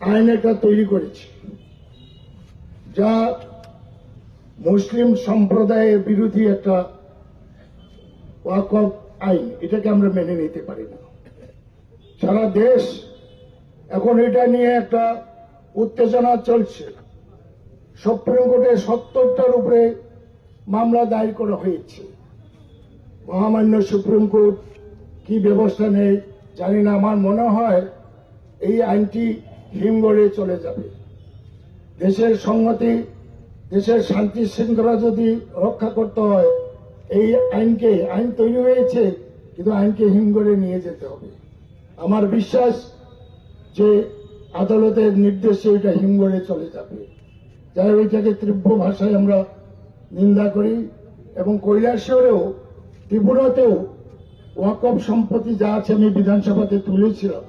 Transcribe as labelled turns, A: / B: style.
A: আইন একটা তৈরি করেছি। যা মুসলিম সম্প্রদায়ের বিরোধী একটা ওয়াকফ আইন। এটাকে আমরা মেনে নিতে পারি না। সারা দেশ এখন এটা নিয়ে একটা উত্তেজনা চলছে। সুপ্রিম কোর্টে সত্তরটার উপরে মামলা দায়ের করা হয়েছে। মহামান্য সুপ্রিম কোর্ট কি ব্যবস্থা নেই জানি না। আমার মনে হয় এই আইনটি হিমগড়ে চলে যাবে। দেশের সংহতি, দেশের শান্তি শৃঙ্খলা যদি রক্ষা করতে হয়, এই আইনকে, আইন তৈরি হয়েছে, কিন্তু আইনকে হিমগড়ে নিয়ে যেতে হবে। আমার বিশ্বাস যে আদালতের নির্দেশে এটা হিমগড়ে চলে যাবে। যাই ওইটাকে তীব্র ভাষায় আমরা নিন্দা করি এবং কৈলাসহরেও, ত্রিপুরাতেও ওয়াকফ সম্পত্তি যা আছে আমি বিধানসভাতে তুলেছিলাম।